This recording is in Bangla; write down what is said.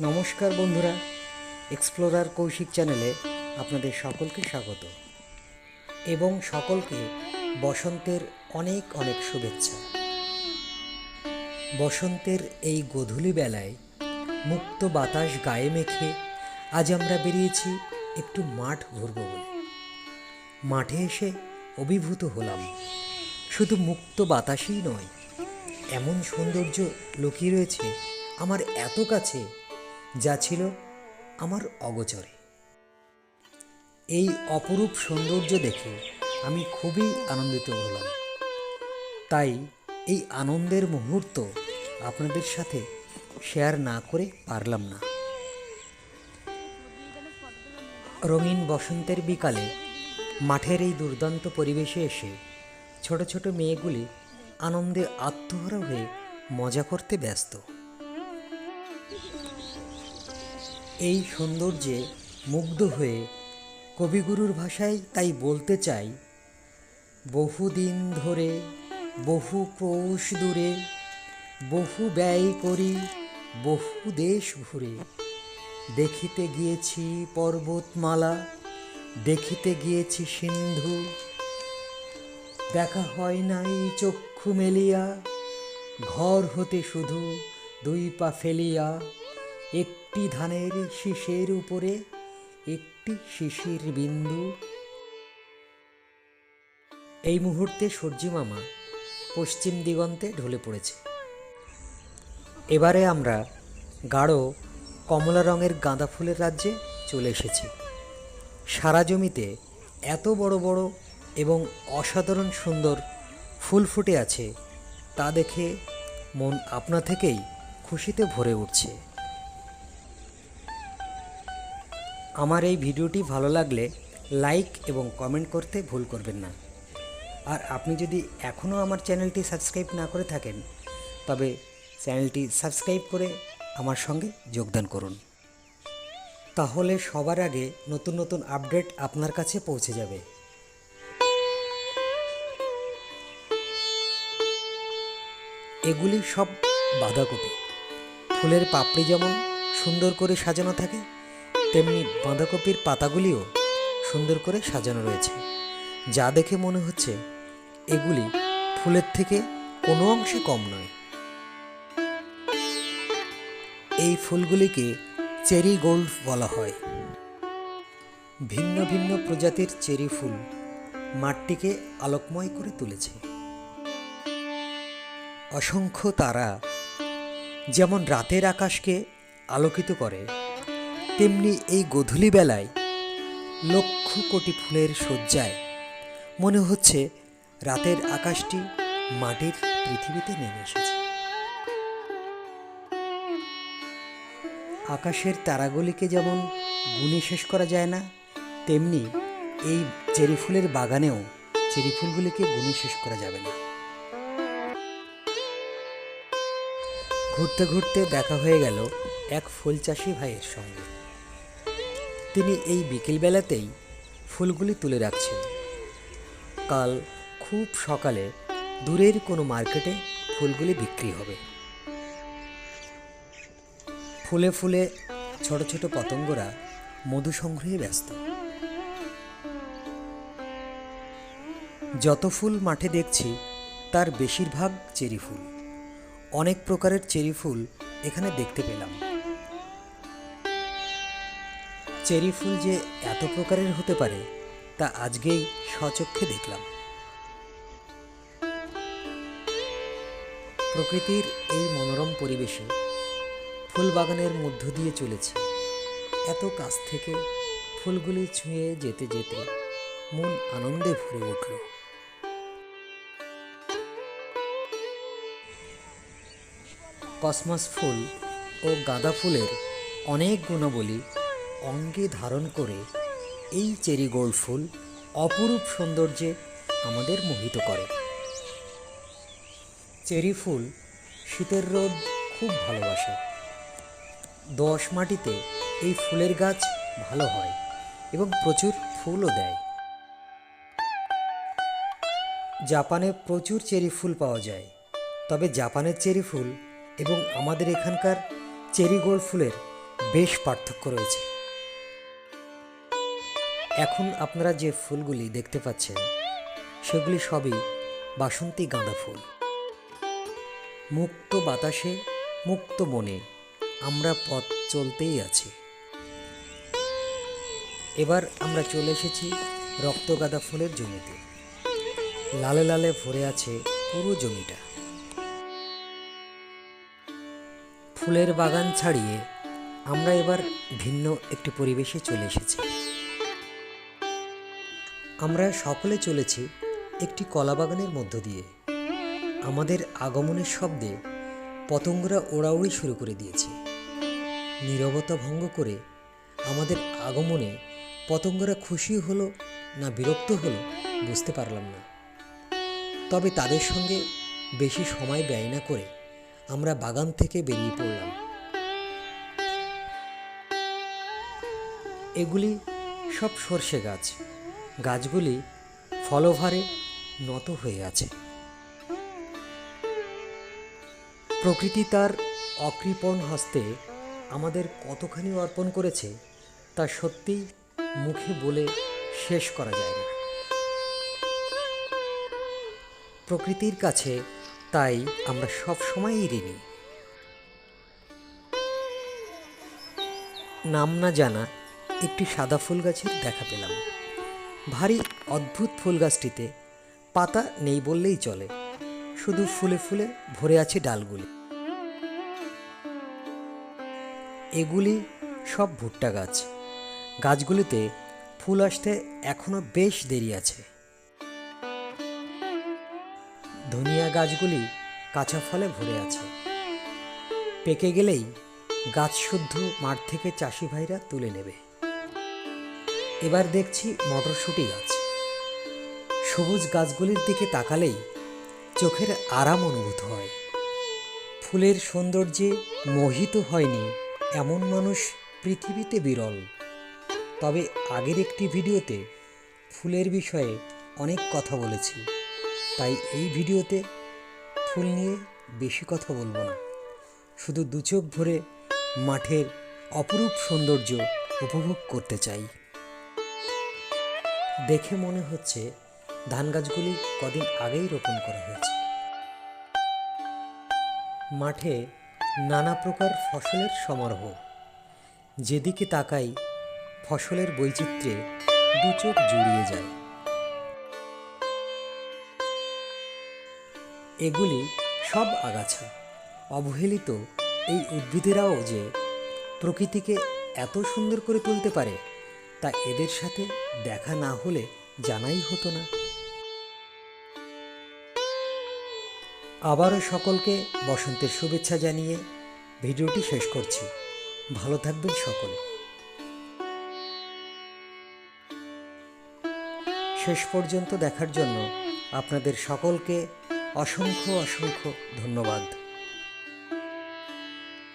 নমস্কার বন্ধুরা এক্সপ্লোরার কৌশিক চ্যানেলে আপনাদের সকলকে স্বাগত। এবং সকলকে বসন্তের অনেক অনেক শুভেচ্ছা। বসন্তের এই গধূলি বেলায় মুক্ত বাতাস গায়ে মেখে আজ আমরা বেরিয়েছি একটু মাঠ ঘুরব বলে। মাঠে এসে অভিভূত হলাম। শুধু মুক্ত বাতাসই নয়, এমন সৌন্দর্য লুকিয়ে রয়েছে আমার এত কাছে যা ছিল আমার অগোচরে। এই অপরূপ সৌন্দর্য দেখে আমি খুবই আনন্দিত হলাম। তাই এই আনন্দের মুহূর্ত আপনাদের সাথে শেয়ার না করে পারলাম না। রঙিন বসন্তের বিকালে মাঠের এই দুর্দান্ত পরিবেশে এসে ছোট ছোট মেয়েগুলি আনন্দে আত্মহারা হয়ে মজা করতে ব্যস্ত। এই সৌন্দর্যে মুগ্ধ হয়ে কবিগুরুর ভাষায় তাই বলতে চাই, বহুদিন ধরে, বহু ক্রোশ দূরে, বহু ব্যয় করি, বহু দেশ ঘুরে। দেখিতে গিয়েছি পর্বতমালা, দেখিতে গিয়েছি সিন্ধু। দেখা হয় নাই চক্ষু মেলিয়া, ঘর হতে শুধু দুই পা ফেলিয়া একটি ধানের শীষের উপরে একটি শিশির বিন্দু। এই মুহূর্তে সূর্যি মামা পশ্চিম দিগন্তে ঢলে পড়েছে। এবারে আমরা গাঢ় কমলা রঙের গাঁদা ফুলের রাজ্যে চলে এসেছি। সারা জমিতে এত বড় বড় এবং অসাধারণ সুন্দর ফুল ফুটে আছে, তা দেখে মন আপনা থেকেই খুশিতে ভরে উঠছে। আমার এই ভিডিওটি ভালো লাগলে লাইক এবং কমেন্ট করতে ভুল করবেন না। আর আপনি যদি এখনও আমার চ্যানেলটি সাবস্ক্রাইব না করে থাকেন, তবে চ্যানেলটি সাবস্ক্রাইব করে আমার সঙ্গে যোগদান করুন। তাহলে সবার আগে নতুন নতুন আপডেট আপনার কাছে পৌঁছে যাবে। এগুলি সব বাঁধাকপি। ফুলের পাপড়ি যেমন সুন্দর করে সাজানো থাকে তেমনি বাঁধাকপির পাতাগুলিও সুন্দর করে সাজানো রয়েছে। যা দেখে মনে হচ্ছে এগুলি ফুলের থেকে কোনো অংশে কম নয়। এই ফুলগুলিকে চেরি গোল্ড বলা হয়। ভিন্ন ভিন্ন প্রজাতির চেরি ফুল মাঠটিকে আলোকময় করে তুলেছে। অসংখ্য তারা যেমন রাতের আকাশকে আলোকিত করে তেমনি এই গধূলি বেলায় লক্ষ কোটি ফুলের শয্যায় মনে হচ্ছে রাতের আকাশটি মাটির পৃথিবীতে নেমে এসেছে। আকাশের তারাগুলিকে যেমন গুণে শেষ করা যায় না, তেমনি এই চেরি ফুলের বাগানেও চেরি ফুলগুলিকে গুণে শেষ করা যাবে না। ঘুরতে ঘুরতে দেখা হয়ে গেল এক ফুল চাষি ভাইয়ের সঙ্গে। তিনি এই বিকেলবেলাতেই ফুলগুলি তুলে রাখছেন। কাল খুব সকালে দূরের কোনো মার্কেটে ফুলগুলি বিক্রি হবে। ফুলে ফুলে ছোট ছোট পতঙ্গরা মধু সংগ্রহে ব্যস্ত। যত ফুল মাঠে দেখছি, তার বেশিরভাগ চেরি ফুল। অনেক প্রকারের চেরি ফুল এখানে দেখতে পেলাম। চেরি ফুল যে এত প্রকারের হতে পারে, তা আজকেই স্বচক্ষে দেখলাম। প্রকৃতির এই মনোরম পরিবেশে ফুল বাগানের মধ্য দিয়ে চলেছি। এত কাছ থেকে ফুলগুলি ছুঁয়ে যেতে যেতে মন আনন্দে ভরে উঠল। কসমস ফুল ও গাঁদা ফুলের অনেক গুণাবলী অঙ্গে ধারণ করে এই চেরি গোল্ড ফুল অপরূপ সৌন্দর্যে আমাদের মোহিত করে। চেরি ফুল শীতের রোদ খুব ভালোবাসে। দশ মাটিতে এই ফুলের গাছ ভালো হয় এবং প্রচুর ফুলও দেয়। জাপানে প্রচুর চেরি ফুল পাওয়া যায়। তবে জাপানের চেরি ফুল এবং আমাদের এখানকার চেরি গোল্ড ফুলের বেশ পার্থক্য রয়েছে। এখন আপনারা যে ফুলগুলি দেখতে পাচ্ছেন, সেগুলি সবই বাসন্তী গাঁদা ফুল। মুক্ত বাতাসে, মুক্ত মনে আমরা পথ চলতেই আছি। এবার আমরা চলে এসেছি রক্তগাঁদা ফুলের জমিতে। লালে লালে ভরে আছে পুরো জমিটা। ফুলের বাগান ছাড়িয়ে আমরা এবার ভিন্ন একটি পরিবেশে চলে এসেছি। আমরা সকলে চলেছি একটি কলাবাগানের মধ্য দিয়ে। আমাদের আগমনের শব্দে পতঙ্গরা ওড়াউড়ি শুরু করে দিয়েছে। নীরবতা ভঙ্গ করে আমাদের আগমনে পতঙ্গরা খুশি হলো না বিরক্ত হলো বুঝতে পারলাম না। তবে তাদের সঙ্গে বেশি সময় ব্যয় না করে আমরা বাগান থেকে বেরিয়ে পড়লাম। এগুলি সব সর্ষে গাছ। গাছগুলি ফলভারে নত হয়ে আছে। প্রকৃতি তার অকৃপণ হস্তে আমাদের কতখানি অর্পণ করেছে, তা সত্যিই মুখে বলে শেষ করা যায় না। প্রকৃতির কাছে তাই আমরা সব সময়ই ঋণী। নাম না জানা একটি সাদা ফুল গাছের দেখা পেলাম। ভারী অদ্ভুত ফুল গাছটিতে পাতা নেই বললেই চলে। শুধু ফুলে ফুলে ভরে আছে ডালগুলি। এগুলি সব ভুট্টা গাছ। গাছগুলিতে ফুল আসতে এখনও বেশ দেরি আছে। ধনিয়া গাছগুলি কাঁচা ফলে ভরে আছে। পেকে গেলেই গাছ শুদ্ধ মাঠ থেকে চাষি ভাইরা তুলে নেবে। এবার দেখছি মটরশুঁটি গাছ। সবুজ গাছগুলির দিকে তাকালেই চোখের আরাম অনুভূত হয়। ফুলের সৌন্দর্যে মোহিত হয়নি এমন মানুষ পৃথিবীতে বিরল। তবে আগের একটি ভিডিওতে ফুলের বিষয়ে অনেক কথা বলেছি। তাই এই ভিডিওতে ফুল নিয়ে বেশি কথা বলব না। শুধু দু চোখ ভরে মাঠের অপরূপ সৌন্দর্য উপভোগ করতে চাই। দেখে মনে হচ্ছে ধান গাছগুলি কদিন আগেই রোপণ করা হয়েছে। মাঠে নানা প্রকার ফসলের সমারোহ। যেদিকে তাকাই, ফসলের বৈচিত্র্যে দু চোখ জুড়িয়ে যায়। এগুলি সব আগাছা। অবহেলিত এই উদ্ভিদেরাও যে প্রকৃতিকে এত সুন্দর করে তুলতে পারে তা এদের সাথে দেখা না হলে জানাই হতো না। আবারও সকলকে বসন্তের শুভেচ্ছা জানিয়ে ভিডিওটি শেষ করছি। ভালো থাকবেন সকলে। শেষ পর্যন্ত দেখার জন্য আপনাদের সকলকে অসংখ্য অসংখ্য ধন্যবাদ।